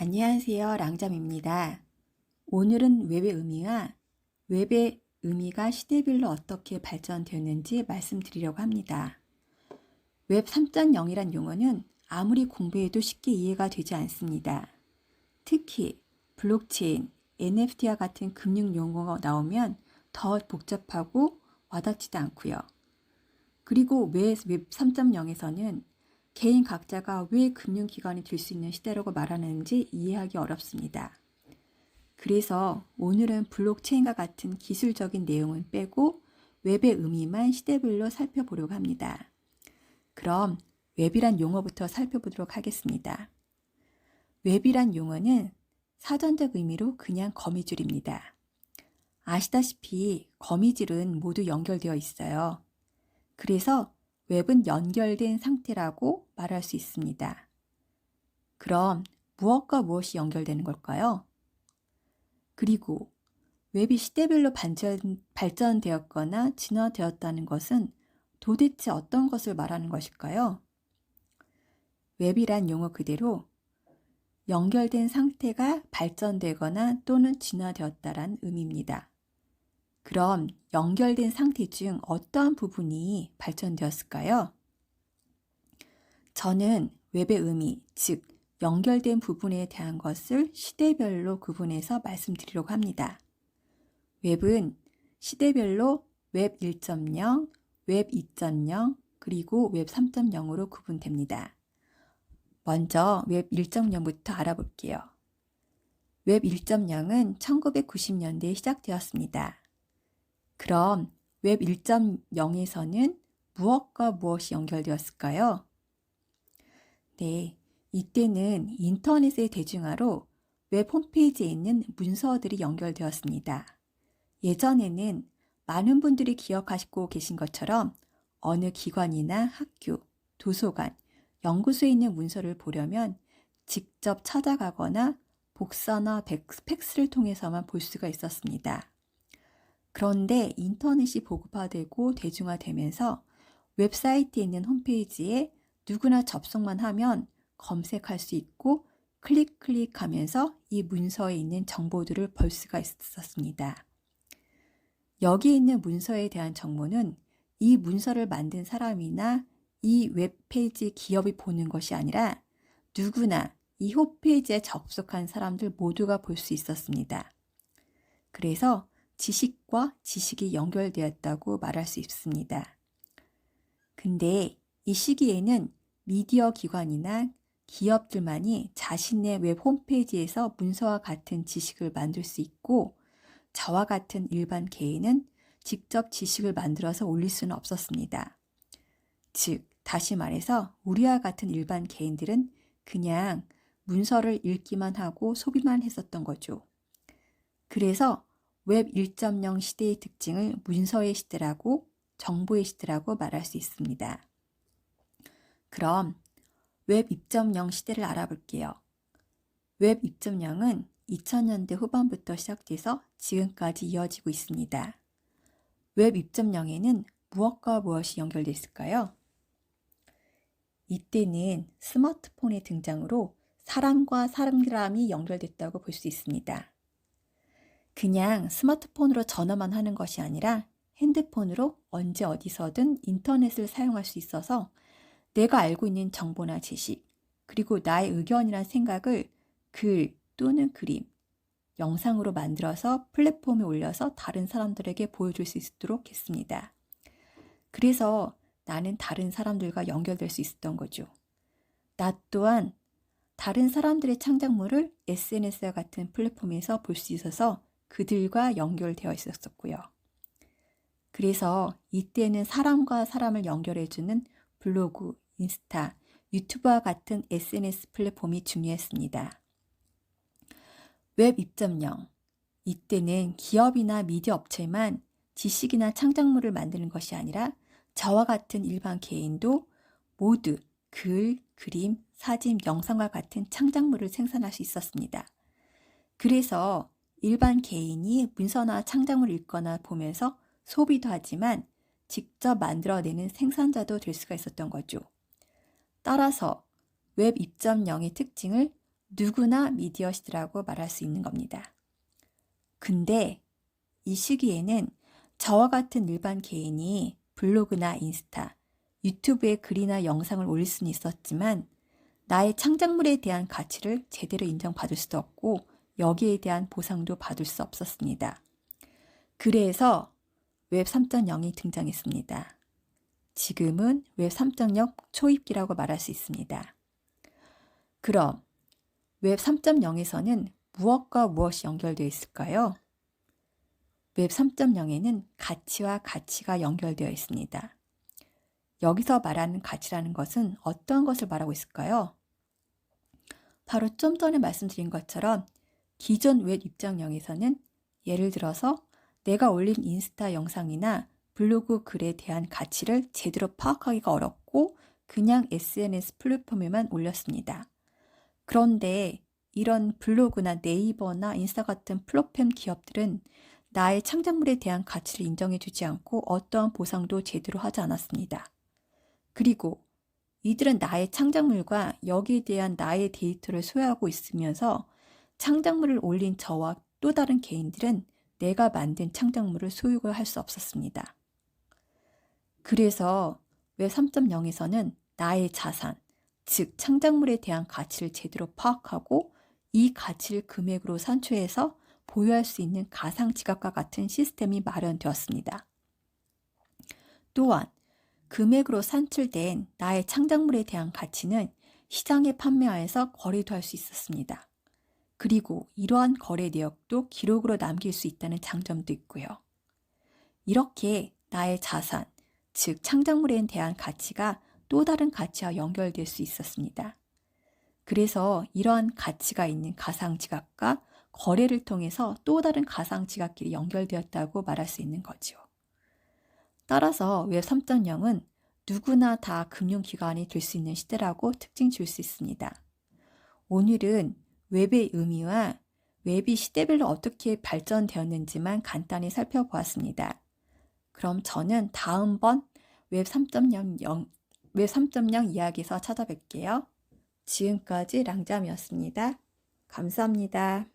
안녕하세요. 랑잠입니다. 오늘은 웹의 의미와 웹의 의미가 시대별로 어떻게 발전되었는지 말씀드리려고 합니다. 웹 3.0이란 용어는 아무리 공부해도 쉽게 이해가 되지 않습니다. 특히 블록체인, NFT와 같은 금융 용어가 나오면 더 복잡하고 와닿지도 않고요. 그리고 왜웹 3.0에서는 개인 각자가 왜 금융기관이 될 수 있는 시대라고 말하는지 이해하기 어렵습니다. 그래서 오늘은 블록체인과 같은 기술적인 내용은 빼고 웹의 의미만 시대별로 살펴보려고 합니다. 그럼 웹이란 용어부터 살펴보도록 하겠습니다. 웹이란 용어는 사전적 의미로 그냥 거미줄입니다. 아시다시피 거미줄은 모두 연결되어 있어요. 그래서 웹은 연결된 상태라고 말할 수 있습니다. 그럼 무엇과 무엇이 연결되는 걸까요? 그리고 웹이 시대별로 반전, 발전되었거나 진화되었다는 것은 도대체 어떤 것을 말하는 것일까요? 웹이란 용어 그대로 연결된 상태가 발전되거나 또는 진화되었다란 의미입니다. 그럼 연결된 상태 중 어떠한 부분이 발전되었을까요? 저는 웹의 의미, 즉, 연결된 부분에 대한 것을 시대별로 구분해서 말씀드리려고 합니다. 웹은 시대별로 웹 1.0, 웹 2.0, 그리고 웹 3.0으로 구분됩니다. 먼저 웹 1.0부터 알아볼게요. 웹 1.0은 1990년대에 시작되었습니다. 그럼 웹 1.0에서는 무엇과 무엇이 연결되었을까요? 네, 이때는 인터넷의 대중화로 웹 홈페이지에 있는 문서들이 연결되었습니다. 예전에는 많은 분들이 기억하시고 계신 것처럼 어느 기관이나 학교, 도서관, 연구소에 있는 문서를 보려면 직접 찾아가거나 복사나 팩스를 통해서만 볼 수가 있었습니다. 그런데 인터넷이 보급화되고 대중화되면서 웹사이트에 있는 홈페이지에 누구나 접속만 하면 검색할 수 있고 클릭 클릭하면서 이 문서에 있는 정보들을 볼 수가 있었습니다. 여기 있는 문서에 대한 정보는 이 문서를 만든 사람이나 이 웹페이지 기업이 보는 것이 아니라 누구나 이 홈페이지에 접속한 사람들 모두가 볼 수 있었습니다. 그래서 지식과 지식이 연결되었다고 말할 수 있습니다. 근데 이 시기에는 미디어 기관이나 기업들만이 자신의 웹 홈페이지에서 문서와 같은 지식을 만들 수 있고 저와 같은 일반 개인은 직접 지식을 만들어서 올릴 수는 없었습니다. 즉, 다시 말해서 우리와 같은 일반 개인들은 그냥 문서를 읽기만 하고 소비만 했었던 거죠. 그래서 웹 1.0 시대의 특징을 문서의 시대라고 정보의 시대라고 말할 수 있습니다. 그럼 웹 2.0 시대를 알아볼게요. 웹 2.0은 2000년대 후반부터 시작돼서 지금까지 이어지고 있습니다. 웹 2.0에는 무엇과 무엇이 연결되어 있을까요? 이때는 스마트폰의 등장으로 사람과 사람이 연결됐다고 볼 수 있습니다. 그냥 스마트폰으로 전화만 하는 것이 아니라 핸드폰으로 언제 어디서든 인터넷을 사용할 수 있어서 내가 알고 있는 정보나 지식, 그리고 나의 의견이나 생각을 글 또는 그림, 영상으로 만들어서 플랫폼에 올려서 다른 사람들에게 보여줄 수 있도록 했습니다. 그래서 나는 다른 사람들과 연결될 수 있었던 거죠. 나 또한 다른 사람들의 창작물을 SNS와 같은 플랫폼에서 볼 수 있어서 그들과 연결되어 있었고요. 그래서 이때는 사람과 사람을 연결해주는 블로그, 인스타, 유튜브와 같은 SNS 플랫폼이 중요했습니다. 웹 2.0 이때는 기업이나 미디어 업체만 지식이나 창작물을 만드는 것이 아니라 저와 같은 일반 개인도 모두 글, 그림, 사진, 영상과 같은 창작물을 생산할 수 있었습니다. 그래서 일반 개인이 문서나 창작물을 읽거나 보면서 소비도 하지만 직접 만들어내는 생산자도 될 수가 있었던 거죠. 따라서 웹 2.0의 특징을 누구나 미디어시드라고 말할 수 있는 겁니다. 근데 이 시기에는 저와 같은 일반 개인이 블로그나 인스타, 유튜브에 글이나 영상을 올릴 수는 있었지만 나의 창작물에 대한 가치를 제대로 인정받을 수도 없고 여기에 대한 보상도 받을 수 없었습니다. 그래서 웹 3.0이 등장했습니다. 지금은 웹 3.0 초입기라고 말할 수 있습니다. 그럼 웹 3.0에서는 무엇과 무엇이 연결되어 있을까요? 웹 3.0에는 가치와 가치가 연결되어 있습니다. 여기서 말하는 가치라는 것은 어떤 것을 말하고 있을까요? 바로 좀 전에 말씀드린 것처럼 기존 웹 입장형에서는 예를 들어서 내가 올린 인스타 영상이나 블로그 글에 대한 가치를 제대로 파악하기가 어렵고 그냥 SNS 플랫폼에만 올렸습니다. 그런데 이런 블로그나 네이버나 인스타 같은 플랫폼 기업들은 나의 창작물에 대한 가치를 인정해 주지 않고 어떠한 보상도 제대로 하지 않았습니다. 그리고 이들은 나의 창작물과 여기에 대한 나의 데이터를 소유하고 있으면서 창작물을 올린 저와 또 다른 개인들은 내가 만든 창작물을 소유를 할 수 없었습니다. 그래서 웹 3.0에서는 나의 자산, 즉 창작물에 대한 가치를 제대로 파악하고 이 가치를 금액으로 산출해서 보유할 수 있는 가상 지갑과 같은 시스템이 마련되었습니다. 또한 금액으로 산출된 나의 창작물에 대한 가치는 시장에 판매하여서 거래도 할 수 있었습니다. 그리고 이러한 거래 내역도 기록으로 남길 수 있다는 장점도 있고요. 이렇게 나의 자산, 즉 창작물에 대한 가치가 또 다른 가치와 연결될 수 있었습니다. 그래서 이러한 가치가 있는 가상 지갑과 거래를 통해서 또 다른 가상 지갑끼리 연결되었다고 말할 수 있는 거죠. 따라서 웹 3.0은 누구나 다 금융기관이 될 수 있는 시대라고 특징 줄수 있습니다. 오늘은 웹의 의미와 웹이 시대별로 어떻게 발전되었는지만 간단히 살펴보았습니다. 그럼 저는 다음번 웹 3.0, 웹 3.0 이야기에서 찾아뵐게요. 지금까지 랑잠이었습니다. 감사합니다.